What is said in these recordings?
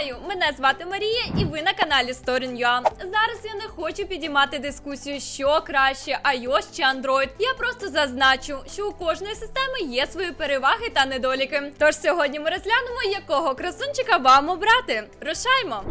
Вітаю! Мене звати Марія, і ви на каналі Story.ua. Зараз я не хочу підіймати дискусію, що краще, iOS чи Android. Я просто зазначу, що у кожної системи є свої переваги та недоліки. Тож сьогодні ми розглянемо, якого красунчика вам обрати. Рушаймо!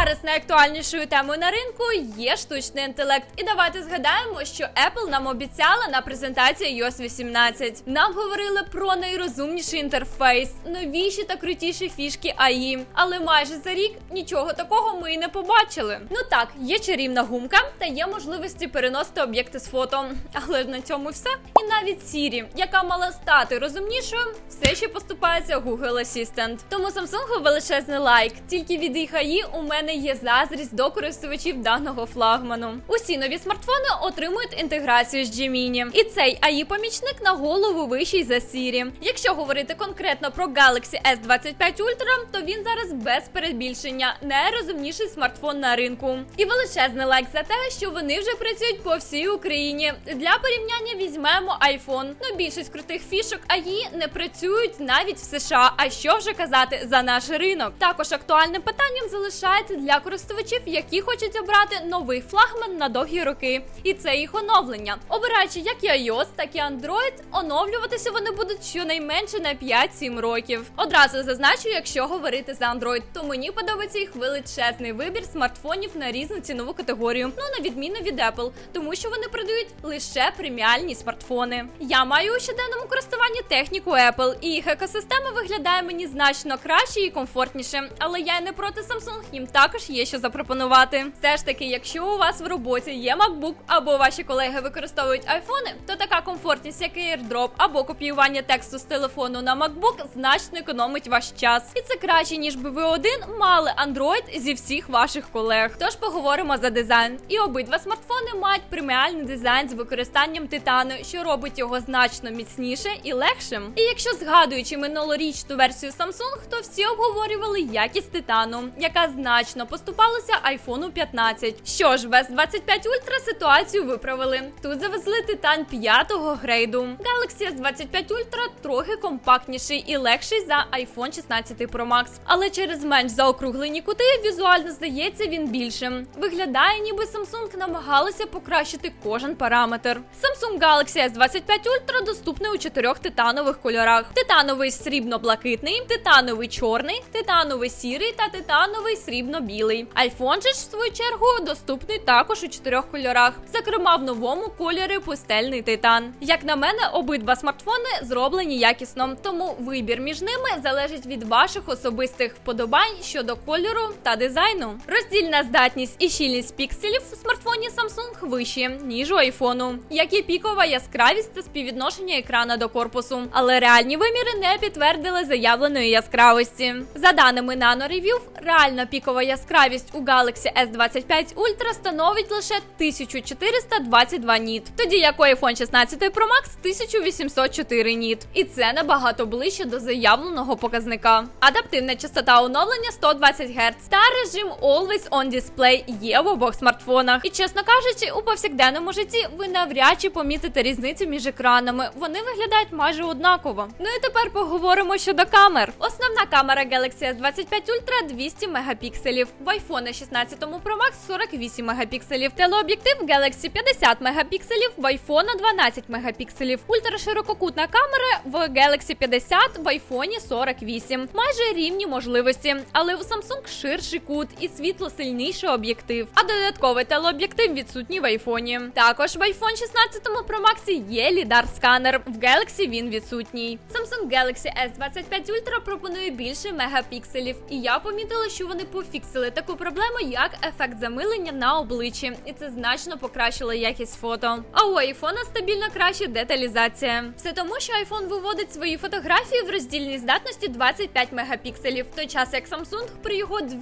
Зараз найактуальнішою темою на ринку є штучний інтелект. І давайте згадаємо, що Apple нам обіцяла на презентації iOS 18. Нам говорили про найрозумніший інтерфейс, новіші та крутіші фішки AI. Але майже за рік нічого такого ми і не побачили. Ну так, є чарівна гумка та є можливості переносити об'єкти з фото. Але на цьому все. І навіть Siri, яка мала стати розумнішою, все ще поступається Google Assistant. Тому Samsung величезний лайк. Тільки від їх AI у мене є заздрість до користувачів даного флагману. Усі нові смартфони отримують інтеграцію з Gemini. І цей AI помічник на голову вищий за Siri. Якщо говорити конкретно про Galaxy S25 Ultra, то він зараз без перебільшення найрозумніший смартфон на ринку. І величезний лайк за те, що вони вже працюють по всій Україні. Для порівняння візьмемо iPhone. Ну більшість крутих фішок AI не працюють навіть в США. А що вже казати за наш ринок? Також актуальним питанням залишається для користувачів, які хочуть обрати новий флагман на довгі роки. І це їх оновлення. Обираючи як і iOS, так і Android, оновлюватися вони будуть щонайменше на 5-7 років. Одразу зазначу, якщо говорити за Android, то мені подобається їх величезний вибір смартфонів на різну цінову категорію. Ну на відміну від Apple, тому що вони продають лише преміальні смартфони. Я маю у щоденному користуванні техніку Apple, і їх екосистема виглядає мені значно краще і комфортніше. Але я й не проти Samsung, їм також є що запропонувати. Все ж таки, якщо у вас в роботі є MacBook або ваші колеги використовують айфони, то така комфортність, як AirDrop або копіювання тексту з телефону на MacBook, значно економить ваш час. І це краще, ніж би ви один мали Android зі всіх ваших колег. Тож поговоримо за дизайн. І обидва смартфони мають преміальний дизайн з використанням титану, що робить його значно міцніше і легшим. І якщо згадуючи минулорічну версію Samsung, то всі обговорювали якість титану, яка значно поступалася iPhone 15. Що ж, в S25 Ultra ситуацію виправили. Тут завезли титан 5-го грейду. Galaxy S25 Ultra трохи компактніший і легший за iPhone 16 Pro Max. Але через менш заокруглені кути візуально здається він більшим. Виглядає, ніби Samsung намагалися покращити кожен параметр. Samsung Galaxy S25 Ultra доступний у чотирьох титанових кольорах: титановий срібно-блакитний, титановий чорний, титановий сірий та титановий срібно-білий. iPhone же ж в свою чергу доступний також у чотирьох кольорах, зокрема в новому кольорі пустельний титан. Як на мене, обидва смартфони зроблені якісно, тому вибір між ними залежить від ваших особистих вподобань щодо кольору та дизайну. Роздільна здатність і щільність пікселів у смартфоні Samsung вищі, ніж у айфону, як і пікова яскравість та співвідношення екрана до корпусу. Але реальні виміри не підтвердили заявленої яскравості. За даними NanoReview, реальна пікова яскравість у Galaxy S25 Ultra становить лише 1422 ніт, тоді як у iPhone 16 Pro Max 1804 ніт. І це набагато ближче до заявленого показника. Адаптивна частота оновлення 120 Гц та режим Always On Display є в обох смартфонах. І чесно кажучи, у повсякденному житті ви навряд чи помітите різницю між екранами. Вони виглядають майже однаково. Ну і тепер поговоримо щодо камер. Основна камера Galaxy S25 Ultra 200 мегапікселів, в iPhone 16 Pro Max 48 мегапікселів, телеоб'єктив Galaxy 50 мегапікселів, в iPhone 12 мегапікселів, ультраширококутна камера в Galaxy 50, в iPhone 48. Майже рівні можливості, але у Samsung ширший кут і світло сильніший об'єктив. А додатковий телеоб'єктив відсутній в iPhone. Також в iPhone 16 Pro Max є лідар сканер. В Galaxy він відсутній. Samsung Galaxy S25 Ultra пропонує більше мегапікселів, і я помітила, що вони пофіксили таку проблему, як ефект замилення на обличчі, і це значно покращило якість фото. А у iPhone стабільно краще деталізація. Все тому, що iPhone виводить свої фотографії в роздільній здатності 25 мегапікселів, в той час як Samsung при його 200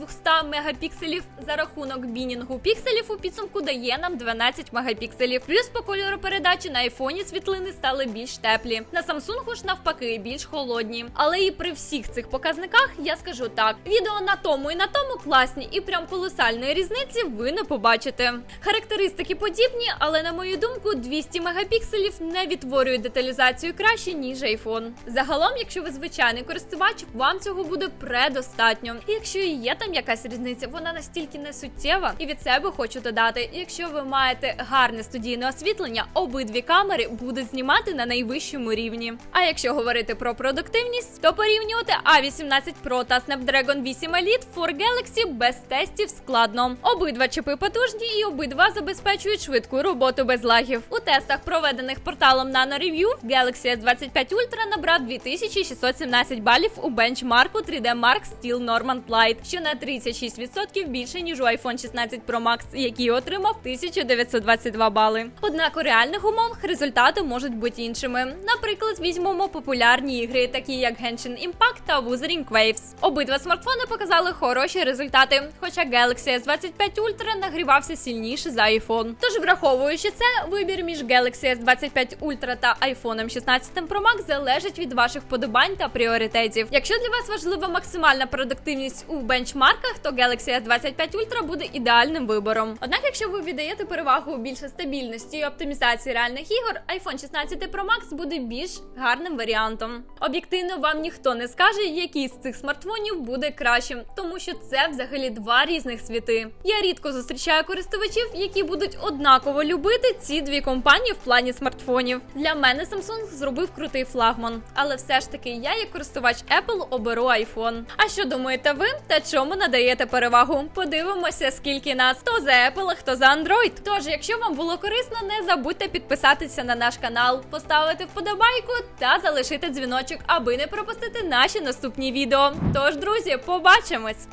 мегапікселів за рахунок бінінгу пікселів у підсумку дає нам 12 мегапікселів. Плюс по кольору передачі на айфоні світлини стали більш теплі. На Samsung ж навпаки більш холодні. Але і при всіх цих показниках я скажу так: відео на тому і на тому класні і прям колосальної різниці ви не побачите. Характеристики подібні, але на мою думку, 200 мегапікселів не відтворюють деталізацію краще, ніж iPhone. Загалом, якщо ви звичайний користувач, вам цього буде предостатньо. І якщо є там якась різниця, вона настільки не суттєва. І від себе хочу додати: якщо ви маєте гарне студійне освітлення, обидві камери будуть знімати на найвищому рівні. А якщо говорити про продуктивність, то порівнювати A18 Pro та Snapdragon 8 Elite for Galaxy без тестів складно. Обидва чипи потужні і обидва забезпечують швидку роботу без лагів. У тестах, проведених порталом NanoReview, Galaxy S25 Ultra набрав 2617 балів у бенчмарку 3D Mark Steel Normand Light, що на 36% більше ніж у iPhone 16 Pro Max, який отримав 1922 бали. Однак у реальних умовах результати можуть бути іншими. Наприклад, візьмемо популярні ігри, такі як Genshin Impact та Wuthering Waves. Обидва смартфони показали хороші результати, хоча Galaxy S25 Ultra нагрівався сильніше за iPhone. Тож, враховуючи це, вибір між Galaxy S25 Ultra та iPhone 16 Pro Max залежить від ваших подобань та пріоритетів. Якщо для вас важлива максимальна продуктивність у бенчмарках, то Galaxy S25 Ultra буде ідеальним вибором. Однак, якщо ви віддаєте перевагу більше стабільності і оптимізації реальних ігор, iPhone 16 Pro Max буде більш гарним варіантом. Об'єктивно вам ніхто не скаже, який з цих смартфонів буде кращим, тому що це взагалі два різних світи. Я рідко зустрічаю користувачів, які будуть однаково любити ці дві компанії в плані смартфонів. Для мене Samsung зробив крутий флагман, але все ж таки я, як користувач Apple, оберу iPhone. А що думаєте ви та чому надаєте перевагу? Подивимося, скільки нас хто за Apple, хто за Android. Тож, якщо вам було корисно, не забудьте підписатися на наш канал, поставити вподобайку та залишити дзвіночок, аби не пропустити наші наступні відео. Тож, друзі, побачимось!